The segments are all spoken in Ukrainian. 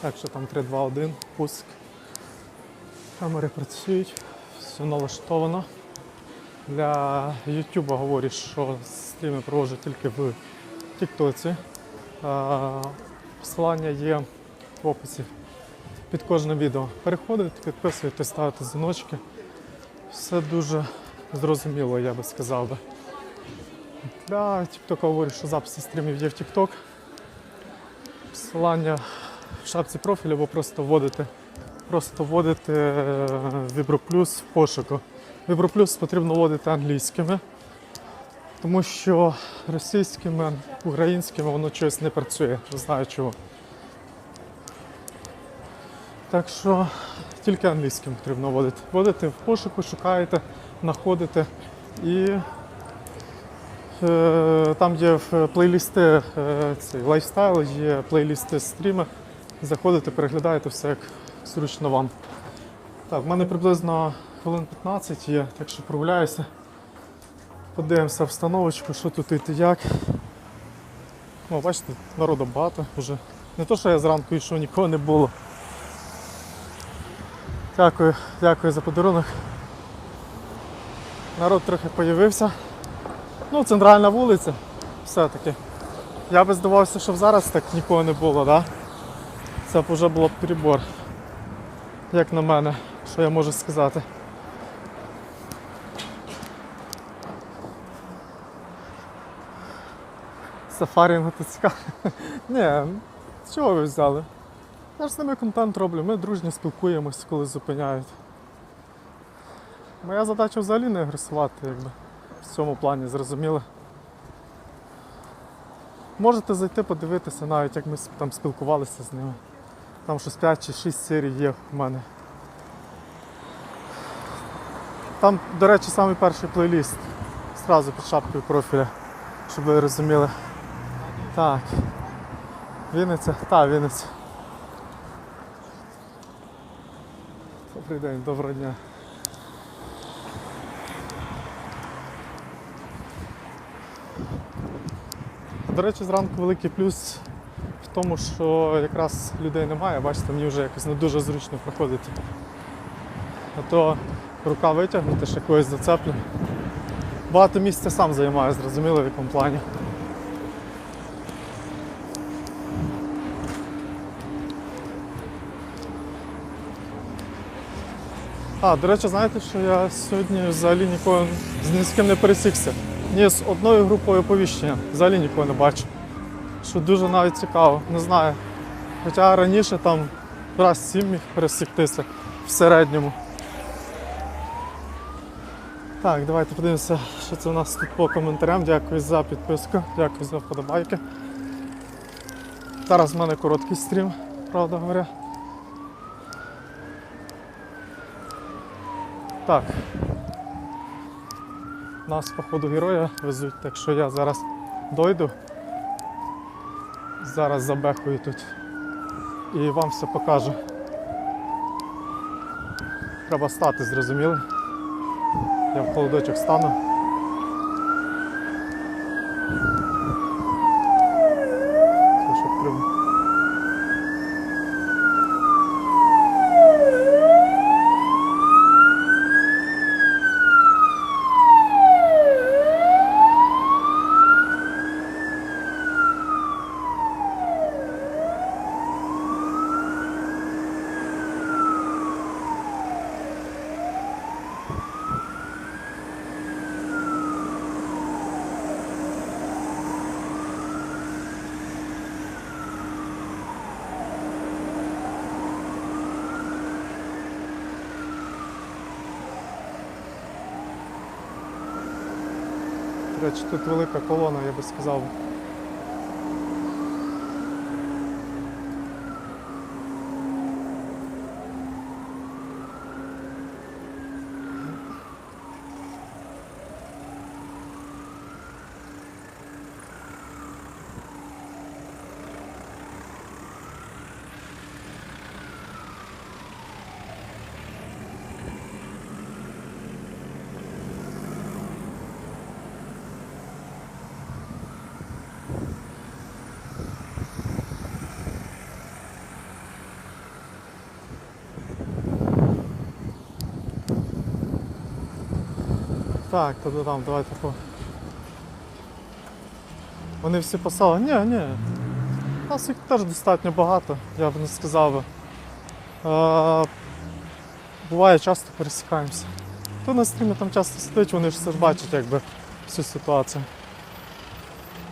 Так що там 3, 2, 1, пуск. Камери працюють, все налаштовано. Для YouTube говорять, що стріми проводжу тільки в Тіктоці. Посилання є в описі під кожним відео. Переходите, підписуєте, ставите дзвіночки. Все дуже зрозуміло, я би сказав би. Для TikTok говорять, що записи стрімів є в TikTok. Посилання в шапці профілю, або просто вводите, просто вводите е, Vibroplus в пошуку. Vibroplus потрібно вводити англійськими, тому що російськими, українськими воно щось не працює, не знаю чого. Так що тільки англійським потрібно вводити. Вводите в пошуку, шукаєте, знаходите і там є плейлісти е, цей лайфстайл, є плейлісти стріми. Заходите, переглядаєте все як зручно вам. Так, в мене приблизно хвилин 15 є, так що прогуляюся. Подивимося встановочку, що тут і як. О, бачите, народу багато вже. Не то, що я зранку йшов, нікого не було. Дякую, дякую за подарунок. Народ трохи появився. Ну, центральна вулиця все-таки. Я би здавався, що зараз так нікого не було, да? Це б вже було б перебор. Як на мене, що я можу сказати. Сафарі мотоцикл. Ні, з чого ви взяли? Я ж з ними контент роблю, ми дружньо спілкуємось, коли зупиняють. Моя задача взагалі не агресувати, якби в цьому плані зрозуміло. Можете зайти подивитися навіть, як ми там спілкувалися з ними. Там щось 5 чи 6 серій є в мене. Там, до речі, самий перший плейліст. Зразу під шапкою профіля, щоб ви розуміли. Так. Вінниця? Так, Вінниця. Добрий день, доброго дня. До речі, зранку великий плюс в тому, що якраз людей немає, бачите, мені вже якось не дуже зручно проходити. А то рука витягнути, ще когось зацеплю. Багато місця сам займаю, зрозуміло в якому плані. А, до речі, знаєте, що я сьогодні взагалі нікого з ким не пересікся. Ні з одною групою оповіщення. Взагалі нікого не бачу. Що дуже навіть цікаво, не знаю. Хоча раніше там раз сім міг пересіктися в середньому. Так, давайте подивимося, що це у нас тут по коментарям. Дякую за підписку, дякую за вподобайки. Зараз в мене короткий стрім, правда говоря. Так. Нас, походу, героя везуть, так що я зараз дойду. Зараз забехую тут і вам все покажу. Треба стати, зрозуміли? Я в холодочок стану. Це щоб прям- До речі, тут велика колона, я би сказав. Так, то там, давайте по. Вони всі посали. Ні, ні. Нас їх теж достатньо багато, я б не сказав би. Е, буває, часто пересікаємося. Хто на стрімі там часто сидить, вони ж все ж бачать якби всю ситуацію.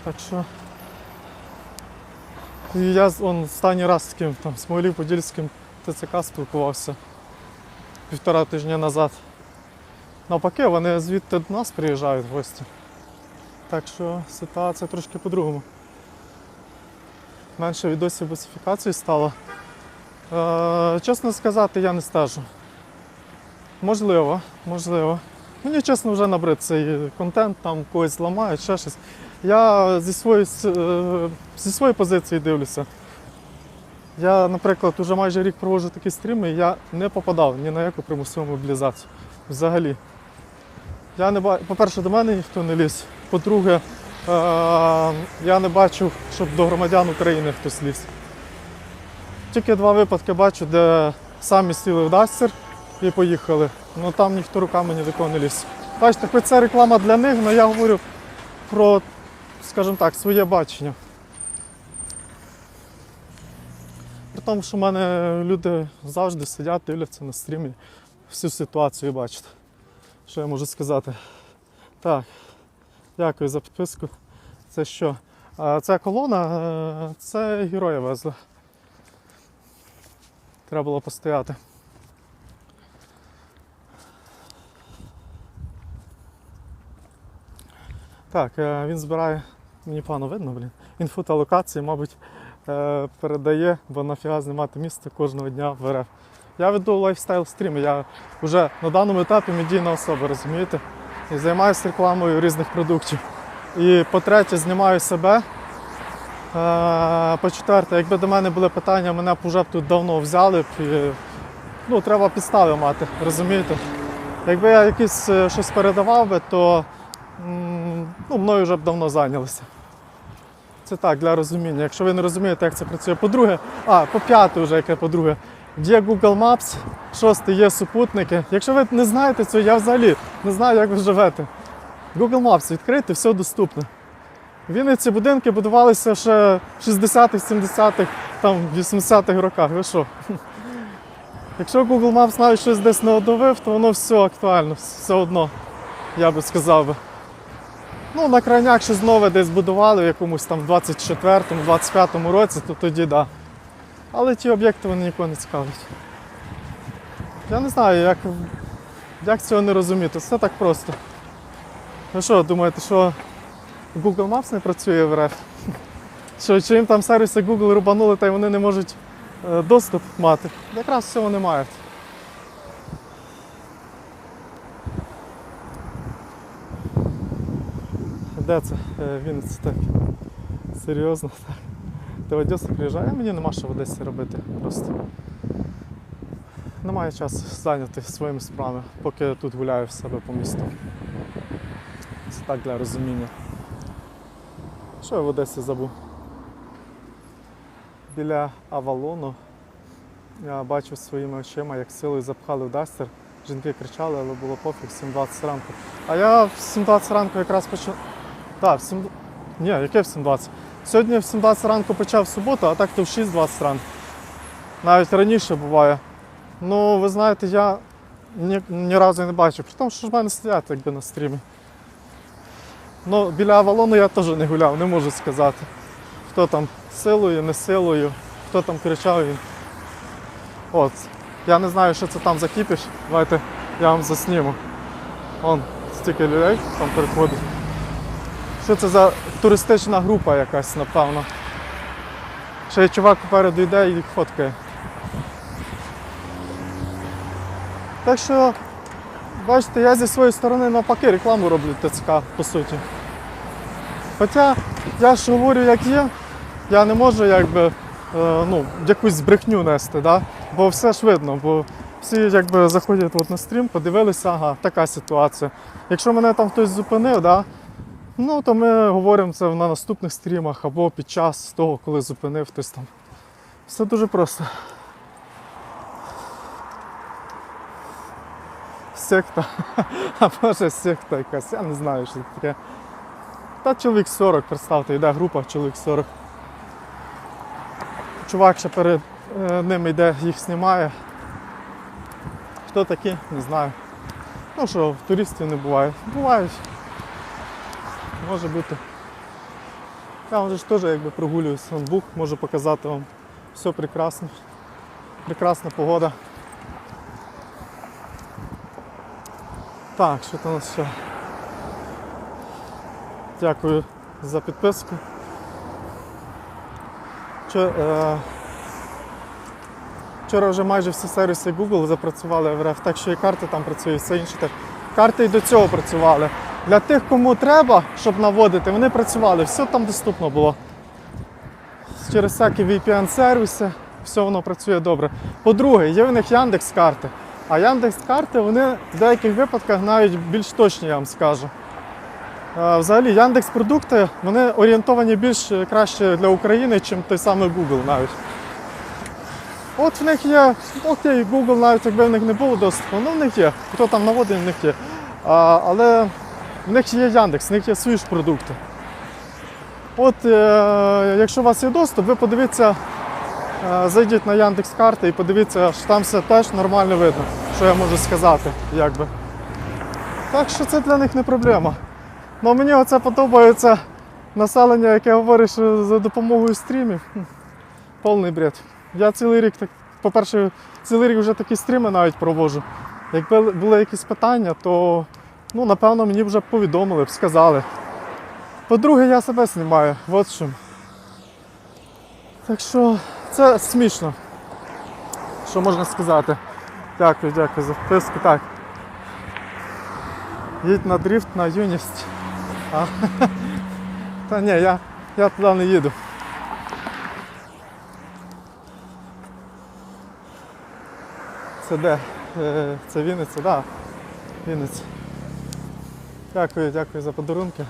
Так що. І я он, останній раз з ким там з Могилів Подільським ТЦК спілкувався півтора тижня назад. Навпаки, вони звідти до нас приїжджають в гості. Так що ситуація трошки по-другому. Менше відосів босифікації стало. Е, чесно сказати, я не стежу. Можливо, можливо. Мені чесно вже набрид цей контент, там когось зламають, ще щось. Я зі своєї, е, зі своєї позиції дивлюся. Я, наприклад, вже майже рік проводжу такі стріми, і я не попадав ні на яку примусову мобілізацію. Взагалі. Я не ба... По-перше, до мене ніхто не ліз. По-друге, е- я не бачив, щоб до громадян України хтось ліз. Тільки два випадки бачу, де самі сіли в Дастер і поїхали. Ну там ніхто руками ні до кого не ліз. Бачите, хоч це реклама для них, але я говорю про, скажімо так, своє бачення. При тому, що в мене люди завжди сидять, дивляться на стрімі, всю ситуацію бачать. Що я можу сказати? Так, дякую за підписку. Це що? А, Ця колона, е, це героя везли. Треба було постояти. Так, е, він збирає, мені погано видно, блін. Інфу та локації, мабуть, е, передає, бо нафіга знімати місце кожного дня в РФ. Я веду лайфстайл стріми, я вже на даному етапі медійна особа, розумієте? І займаюся рекламою різних продуктів. І по-третє, знімаю себе. Е, По-четверте, якби до мене були питання, мене б вже б тут давно взяли б. І, ну, треба підстави мати, розумієте? Якби я якісь е, щось передавав би, то ну, мною вже б давно зайнялися. Це так, для розуміння. Якщо ви не розумієте, як це працює. По-друге, а, по п'яте вже яке по-друге. Є Google Maps, шосте є супутники. Якщо ви не знаєте цього, я взагалі не знаю, як ви живете. Google Maps відкрити, все доступно. В Вінниці будинки будувалися ще в 60-х, 70-х, там 80-х роках. Ви що? Якщо Google Maps навіть щось десь не одновив, то воно все актуально, все одно, я би сказав би. Ну, на крайняк щось нове десь будували в якомусь там 24-му, 25-му році, то тоді да. Але ті об'єкти вони нікого не цікавлять. Я не знаю, як, як цього не розуміти. Все так просто. Ви що, думаєте, що Google Maps не працює в РФ? Що, чи їм там сервіси Google рубанули, та й вони не можуть е, доступ мати? Якраз всього не мають. Де це? Е, Вінниця так. Серйозно. Так. До Одеси приїжджає, мені нема що в Одесі робити просто. Немає часу зайняти своїми справами, поки я тут гуляю в себе по місту. Це так для розуміння. Що я в Одесі забув? Біля Авалону я бачив своїми очима, як силою запхали в Дастер. Жінки кричали, але було пофіг, 7.20 ранку. А я в 7.20 ранку якраз почав. Так, в 7... Ні, яке в 7.20? Сьогодні в 7.20 ранку почав суботу, а так то в 6.20 ранку. Навіть раніше буває. Ну, ви знаєте, я ні, ні разу не бачив. При тому, що ж в мене сидять якби на стрімі. Ну, біля Авалону я теж не гуляв, не можу сказати. Хто там силою, не силою, хто там кричав. Він. От. Я не знаю, що це там за кіпіш. Давайте я вам засніму. Вон стільки людей там переходить. Що це за туристична група якась, напевно. Ще й чувак попереду йде і фоткає. Так що, бачите, я зі своєї сторони навпаки рекламу роблю ТЦК, по суті. Хоча я ж говорю, як є, я не можу якби, е, ну, якусь брехню нести, да? бо все ж видно, бо всі якби заходять от на стрім, подивилися, ага, така ситуація. Якщо мене там хтось зупинив, да, ну, то ми говоримо це на наступних стрімах або під час того, коли зупинив хтось там. Все дуже просто. секта, а може секта якась, я не знаю, що таке. Та чоловік 40, представте, йде група, чоловік 40. Чувак ще перед е, ними йде, їх знімає. Хто такі, не знаю. Ну що, туристів не буває. Бувають. Може бути. Я вже ж теж якби прогулююсь, бук можу показати вам. Все прекрасно. Прекрасна погода. Так, що там ще? Дякую за підписку. Е, вчора вже майже всі сервіси Google запрацювали в РФ, так що і карти там працюють, все інше так. Карти і до цього працювали. Для тих, кому треба, щоб наводити, вони працювали, все там доступно було. Через всякі VPN-сервіси, все воно працює добре. По-друге, є в них Яндекс карти. А Яндекс карти вони в деяких випадках навіть більш точні, я вам скажу. Е, Взагалі, Яндекс продукти вони орієнтовані більш е, краще для України, ніж той самий Google навіть. От в них є, окей, Google навіть якби в них не було доступу, ну в них є. Хто там наводить, в них є. А, але в них є Яндекс, в них є свої продукти. От е, якщо у вас є доступ, ви подивіться, е, зайдіть на Яндекс карти і подивіться, що там все теж нормально видно, що я можу сказати. Якби. Так що це для них не проблема. Ну мені оце подобається населення, яке говорить, що за допомогою стрімів. Повний бред. Я цілий рік так, по-перше, цілий рік вже такі стріми навіть проводжу. Якби були якісь питання, то ну, напевно мені вже повідомили б, сказали. По-друге, я себе знімаю. От що. Так що це смішно. Що можна сказати? Дякую, дякую за вписку. Так. Їдь на дріфт на юність. А? Та ні, я, я туди не їду. Це де? Е, Це Вінниця, так. Да. Вінниця. Дякую, дякую за подарунки.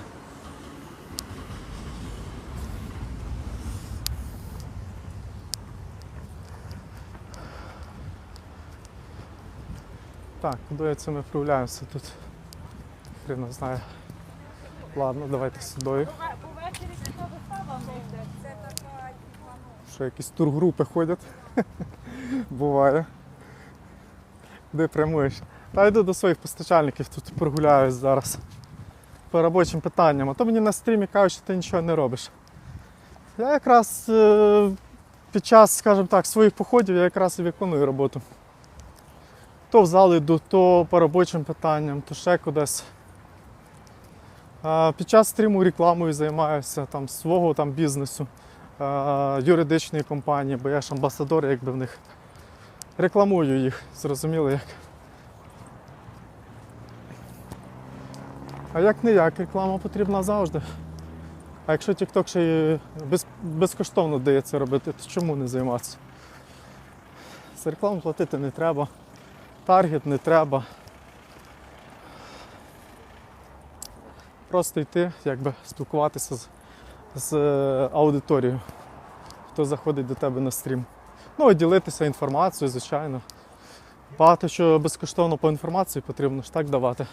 Так, куди я цими вправляюся тут? Хрена знає. Ладно, давайте сюди. Що якісь тургрупи ходять. Буває. Де прямуєш? Та йду до своїх постачальників, тут прогуляюсь зараз. По робочим питанням. А то мені на стрімі кажуть, що ти нічого не робиш. Я якраз е, під час, скажімо так, своїх походів я якраз і виконую роботу. То в зал йду, то по робочим питанням, то ще кудись. Під час стріму рекламою займаюся там, свого там, бізнесу юридичної компанії, бо я ж амбасадор, якби в них рекламую їх, зрозуміло як. А як не як, реклама потрібна завжди. А якщо TikTok ще без, безкоштовно дає робити, то чому не займатися? За рекламу платити не треба, таргет не треба. Просто йти, якби спілкуватися з, з е, аудиторією, хто заходить до тебе на стрім. Ну і ділитися інформацією, звичайно. Багато що безкоштовно по інформації потрібно ж так давати.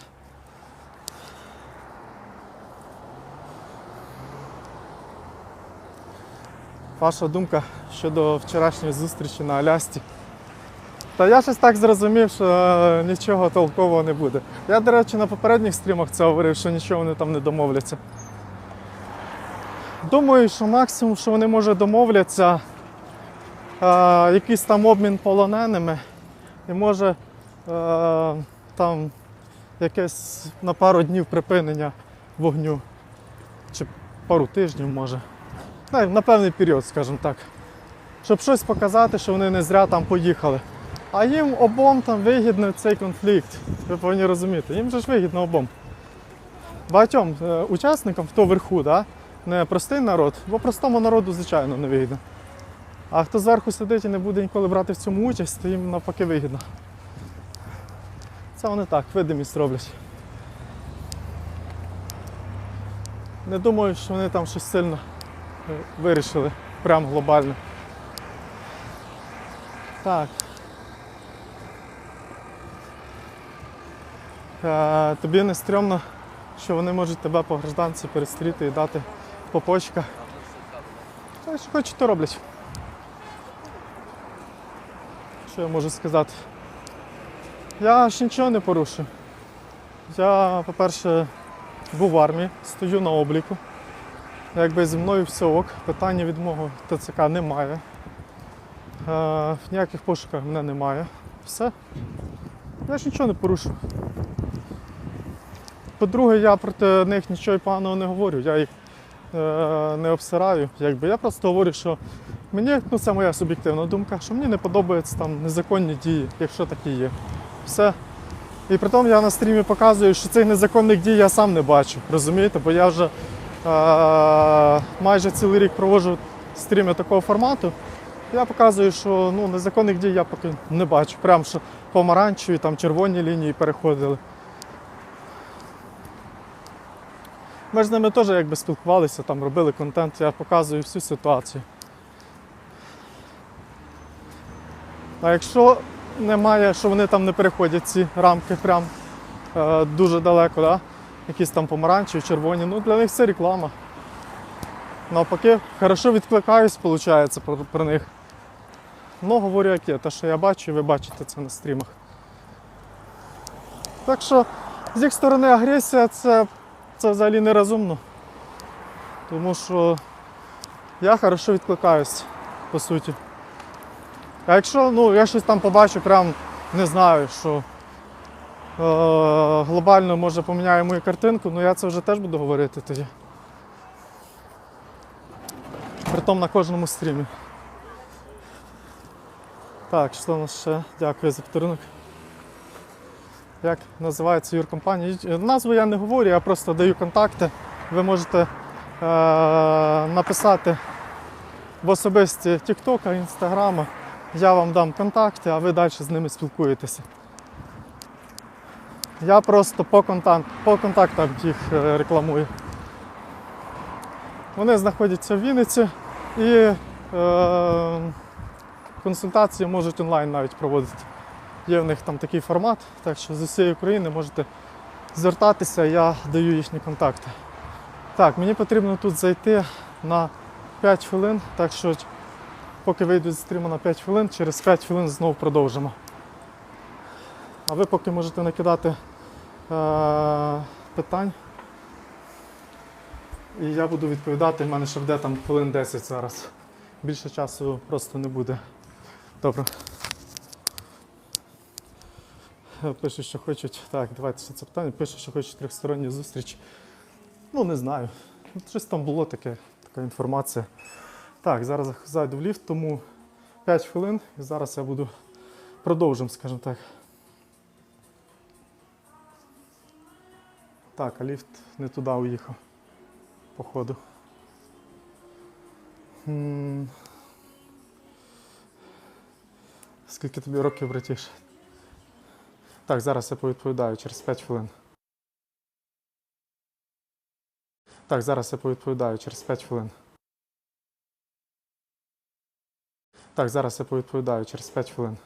Ваша думка щодо вчорашньої зустрічі на Алясці. Та я щось так зрозумів, що е, нічого толкового не буде. Я, до речі, на попередніх стрімах це говорив, що нічого вони там не домовляться. Думаю, що максимум, що вони може домовляться, е, якийсь там обмін полоненими, і може е, там якесь на пару днів припинення вогню. Чи пару тижнів може. На, певний період, скажімо так. Щоб щось показати, що вони не зря там поїхали. А їм обом там вигідний цей конфлікт. Ви повинні розуміти. Їм же ж вигідно обом. Багатьом е, учасникам, хто вверху, да? не простий народ, бо простому народу, звичайно, не вигідно. А хто зверху сидить і не буде ніколи брати в цьому участь, то їм навпаки вигідно. Це вони так, видимість роблять. Не думаю, що вони там щось сильно вирішили, прям глобально. Так. Е, тобі не стрьомно, що вони можуть тебе по гражданці перестріти і дати по почках. Та що хочуть, то роблять. Що я можу сказати? Я ж нічого не порушую. Я, по-перше, був в армії, стою на обліку. Якби зі мною все ок, питання від мого ТЦК немає. Е, ніяких пошуках мене немає. Все. Я ж нічого не порушую. По-друге, я проти них нічого поганого не говорю, я їх е, не обсираю. Якби. Я просто говорю, що мені, ну це моя суб'єктивна думка, що мені не подобаються там незаконні дії, якщо такі є. Все. І при тому я на стрімі показую, що цих незаконних дій я сам не бачу. Розумієте? Бо я вже майже цілий рік проводжу стріми такого формату. Я показую, що ну, незаконних дій я поки не бачу. Прям що помаранчеві, там червоні лінії переходили. Ми ж з ними теж якби спілкувалися, там робили контент, я показую всю ситуацію. А якщо немає, що вони там не переходять ці рамки прям е, дуже далеко, да? Якісь там помаранчеві, червоні, ну для них це реклама. Навпаки, хорошо відкликаюсь, виходить, про, про них. Ну, говорю, як є, те, що я бачу, ви бачите це на стрімах. Так що з їх сторони агресія це, це взагалі нерозумно. Тому що я хорошо відкликаюсь, по суті. А якщо ну, я щось там побачу, прям не знаю, що глобально може поміняє мою картинку, ну я це вже теж буду говорити тоді. Притом на кожному стрімі. Так, що у нас ще? Дякую за подарунок. Як називається юркомпанія? Е, Назву я не говорю, я просто даю контакти. Ви можете е- написати в особисті TikTok, Інстаграма. Я вам дам контакти, а ви далі з ними спілкуєтеся. Я просто по, контакт, по контактам їх е, рекламую. Вони знаходяться в Вінниці і е, консультації можуть онлайн навіть проводити. Є в них там такий формат, так що з усієї України можете звертатися, я даю їхні контакти. Так, мені потрібно тут зайти на 5 хвилин, так що поки вийду з стріму на 5 хвилин, через 5 хвилин знову продовжимо. А ви поки можете накидати питань. І я буду відповідати, в мене ще буде там хвилин 10 зараз. Більше часу просто не буде. Добре. Пишуть, що хочуть. Так, давайте ще це питання. Пишуть, що хочуть трьохсторонню зустріч. Ну, не знаю. Щось там було таке, така інформація. Так, зараз зайду в ліфт, тому 5 хвилин і зараз я буду продовжимо, скажімо так. Так, а ліфт не туди уїхав, походу. М. Скільки тобі років, братіш? Так, зараз я повідповідаю через 5 хвилин. Так, зараз я повідповідаю через 5 хвилин. Так, зараз я повідповідаю через 5 хвилин.